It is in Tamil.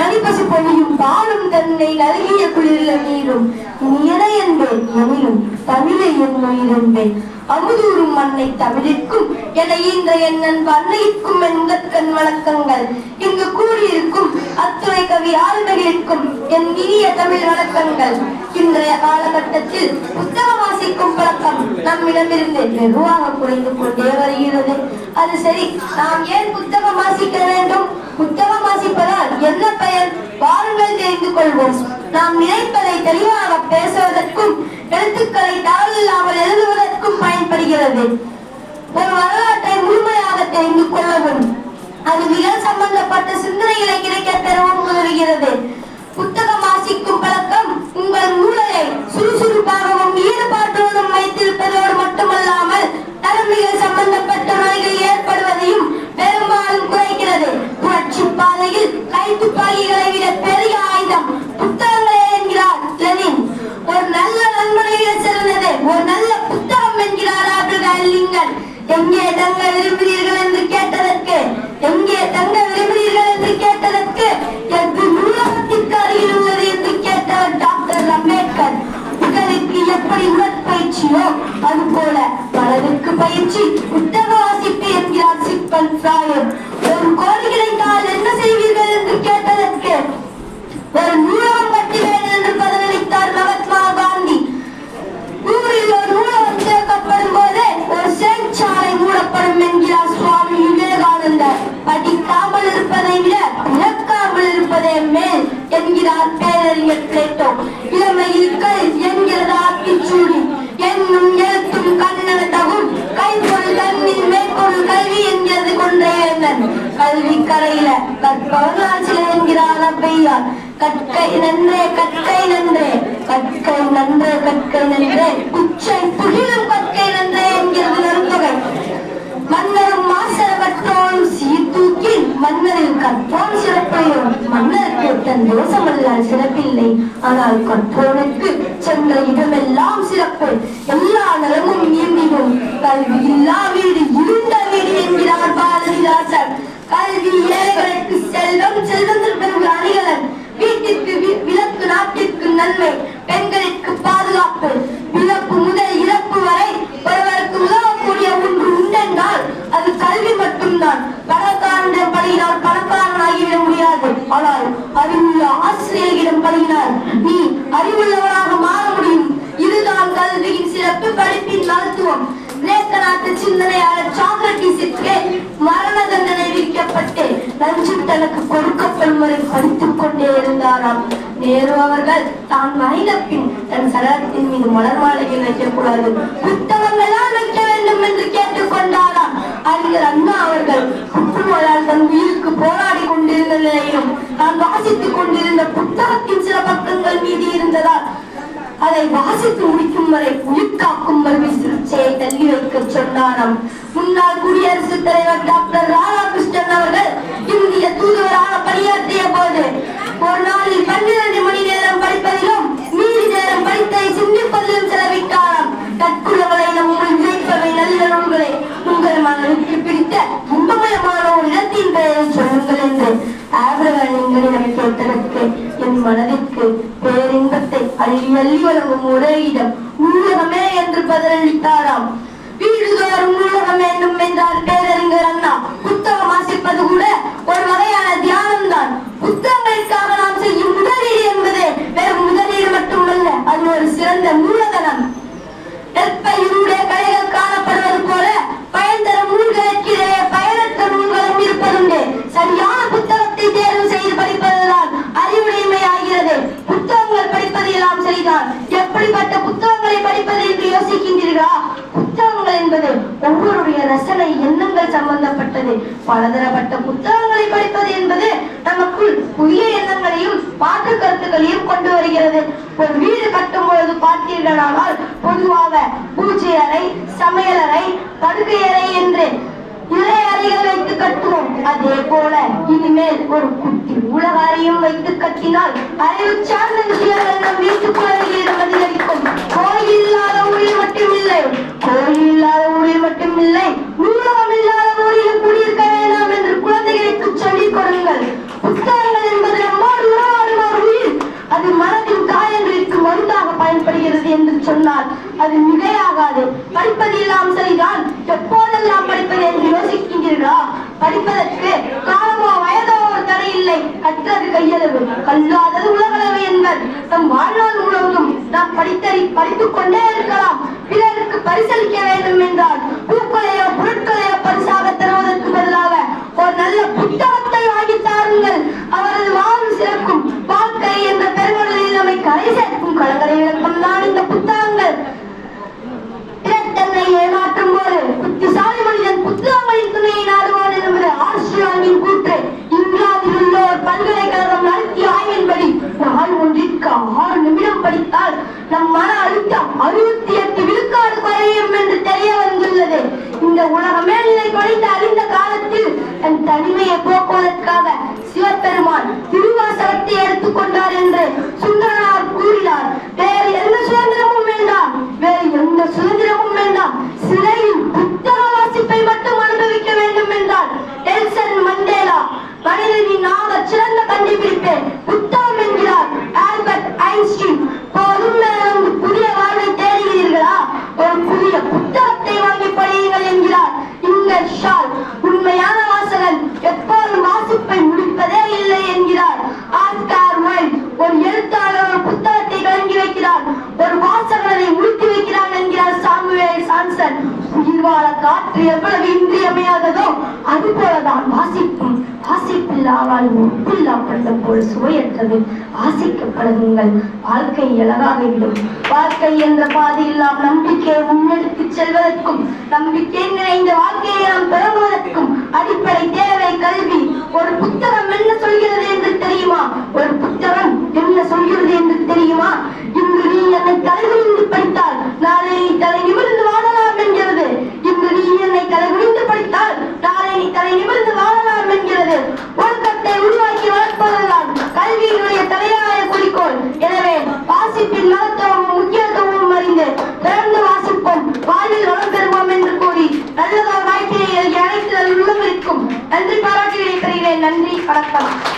நலிபசு பொழியும் பாலும் தன்னை நல்கிய குளிர்ல நீரும். இனியன என்பேன் எனினும் தமிழை என் உயிரென்பேன். அமுதூரும் மண்ணை தமிழிற்கும் என ஈன்ற எண்ணன் பண்ணைக்கும் என் வணக்கங்கள் இங்கு கூடியிருக்கும் அத்துணை கவி ஆளுமைகளுக்கும் என் இனிய தமிழ் வணக்கங்கள். இன்றைய காலகட்டத்தில் நம்மிடமிருந்து மெதுவாக குறைந்து கொண்டே வருகிறது. அது சரி நாம் ஏன் புத்தகம் வாசிக்க வேண்டும்? புத்தகம் வாசிப்பதால் என்ன பயன் வாருங்கள் தெரிந்து கொள்வோம். நாம் நினைப்பதை தெளிவாக பேசுவதற்கும் எழுத்துக்களை தவறில்லாமல் எழுதுவதற்கும் பயன்படுகிறது. ஒரு வரலாற்றை முழுமையாக தெரிந்து கொள்ளவும் அது மிக சம்பந்தப்பட்ட சிந்தனைகளை கிடைக்க பெறவும் உதவுகிறது. புத்தகம் வாசிக்கும் பழக்கம் உங்கள் மூளையை എങ്കി ഏതാ என்கிறார் பேரறிஞர் இளமையில் கல் என்கிறது ஆத்திச்சூடி என்னும் எழுத்தும் கண்ணனதகும் கைப்பொருள் தண்ணீர் மேற்கொள் கல்வி என்கிறது கொன்றையன் கல்வி கரையில கற்பவனால் சில என்கிறார் அப்பையார். கற்கை நன்றே கற்கை நன்றே. கற்கை நன்றே கற்கை நன்றே. உச்சை புகிலும் கற்கை நன்றே என்கிறது நறுத்தொகை மன்னரும் மாசர கற்றோனும் சீர்தூக்கில் மன்னரில் கற்றோன் சிறப்பையும். மன்னர் தன் தேசமல்லால் சிறப்பில்லை. ஆனால் கற்றோனுக்கு சென்ற இடமெல்லாம் சிறப்பு. எல்லா நலமும் நீந்திடும் கல்வி இல்லா வீடு இருந்த வீடு என்கிறார் பாரதிதாசன். கல்வி ஏழைகளுக்கு செல்வம் செல்வத்திற்கு அறிவுள்ளவனாக மாற முடியும். இதுதான் கல்வியின் சிறப்பு படிப்பின் மருத்துவம். கிரேக்க நாட்டு சிந்தனையாளர் சாக்ரட்டிஸிற்கு மரண தண்டனை விதிக்கப்பட்டு நஞ்சு தனக்கு கொடுக்கப்படும் வரை படித்துக் கொண்டே இருந்தாராம். நேரு அவர்கள் தான் மறைந்த பின் தன் சரத்தின் மீது மலர் மாலைகள் வைக்கக்கூடாது. புத்தகங்கள் வைக்க வேண்டும் என்று கேட்டுக்கொண்டாராம் அறிஞர் அண்ணா அவர்கள் புற்றுநோயால் தன் உயிர் அதை வாசித்து முடிக்கும் வரை உயிர்காக்கும் மருவி சிகிச்சையை தள்ளி வைக்க சொன்னாராம். முன்னாள் குடியரசுத் தலைவர் டாக்டர் ராதாகிருஷ்ணன் அவர்கள் இந்திய தூதுவராக பணியாற்றிய போது ஒரு நாளில் பன்னிரண்டு மணி நேரம் படிப்பதிலும் மீதி நேரம் படித்ததை சிந்திப்பதிலும் செலவிட்டாராம். கற்குலங்களை நம்முள் விதைப்பவை நல்ல நூல்களை உங்கள் மனதிற்கு பிடித்த இன்பமயமான ஒரு இடத்தின் பெயரை சொல்லுங்கள் என்று ஆபிரகாம் லிங்கனிடம் கேட்டதற்கு என் மனதிற்கு பேரின்பத்தை அள்ளி அள்ளி வழங்கும் ஒரே இடம் நூலகமே என்று பதிலளித்தாராம். வீடுதோறும் நூலகம் வேண்டும் என்றார் பேரறிஞர் அண்ணா. புத்தகம் வாசிப்பது கூட ஒரு வகையான தியானம் தான் புத்தகங்களுக்காக நாம் செய்யும் முதலீடு என்பது வெறும் முதலீடு மட்டுமல்ல அது ஒரு சிறந்த மூலதனம். நெற்பயிலுடைய கலைகள் காணப்படுவது போல பயன் தரும் நூல்களுக்கிடையே பயனற்ற நூல்களும் இருப்பதுண்டு. சரியா? படிப்பது சரிதான் எப்படிப்பட்ட புத்தகங்களை படிப்பது என்று யோசிக்கின்றீர்களா? புத்தகங்கள் என்பது ஒவ்வொருடைய ரசனை எண்ணங்கள் சம்பந்தப்பட்டது. பலதரப்பட்ட புத்தகங்களை படிப்பது என்பது நமக்குள் புதிய எண்ணங்களையும் மாற்று கருத்துக்களையும் கொண்டு வருகிறது. ஒரு வீடு கட்டும் பொழுது பார்த்தீர்களானால் பொதுவாக பூஜை அறை சமையல் அறை என்று மேல் ஒரு குட்டி உலகாரையும் வைத்து கட்டினால் அறிவு சார்ந்த விஷயங்கள் நம் வீட்டுக்குள்ளதையிடம் அதிகரிக்கும் கோயில் இல்லாத ஊரில் மட்டும் கோயில் இல்லாத ஊரில் மட்டும் நூலகம் இல்லாத ஊரில் குடியிருக்க வேண்டாம் என்று குழந்தைகளுக்கு சொல்லிக் கொடுங்கள். புத்தகங்கள் என்பது நம்மோடு உறவாடும் ஒரு உயிர். அது மனதின் காயங்களுக்கு மருந்தாக பயன்படுகிறது என்று சொன்னால் அது மிகையாகாது. படிப்பது எல்லாம் சரிதான். எப்போதெல்லாம் படிப்பது என்று யோசிக்கின்றீர்களா? படிப்பதற்கு இல்லை கற்றது கையளவு கல்லாதது உலகளவு என்பர். தம் வாழ்நாள் முழுவதும் நாம் படித்தறி படித்துக் கொண்டே இருக்கலாம். பிறருக்கு பரிசளிக்க நம் மன அழுத்தம் அறுபத்தி எட்டு விழுக்காடு குறையும் என்று தெரிய வந்துள்ளது. இந்த உலக மேல்நிலை குறைந்து அறிந்த காலத்தில் தன் தனிமையை போக்குவதற்காக சிவபெருமான் திருவாசகத்தை எடுத்துக்கொண்டார் என்று சுந்தரனார் கூறினார். வாழ காற்று எவ்வளவு இன்றியமையாததோ அது போலதான் வாசிப்பும் வாசிப்பில்லா வாழ்வு உப்பில்லா பண்டம் போல் சுவையற்றது. வாசிக்கப்படுங்கள் வாழ்க்கை அழகாகிவிடும் வாழ்க்கை என்ற பாதையில்லாம் நம்பிக்கையை முன்னெடுத்து செல்வதற்கும் நம்பிக்கை நிறைந்த வாழ்க்கையை நாம் தொடங்குவதற்கும் அடிப்படை தேவை கல்வி. ஒரு புத்தகம் என்ன சொல்கிறது என்று தெரியுமா? ஒரு புத்தகம் என்ன சொல்கிறது என்று தெரியுமா? 下班吃饭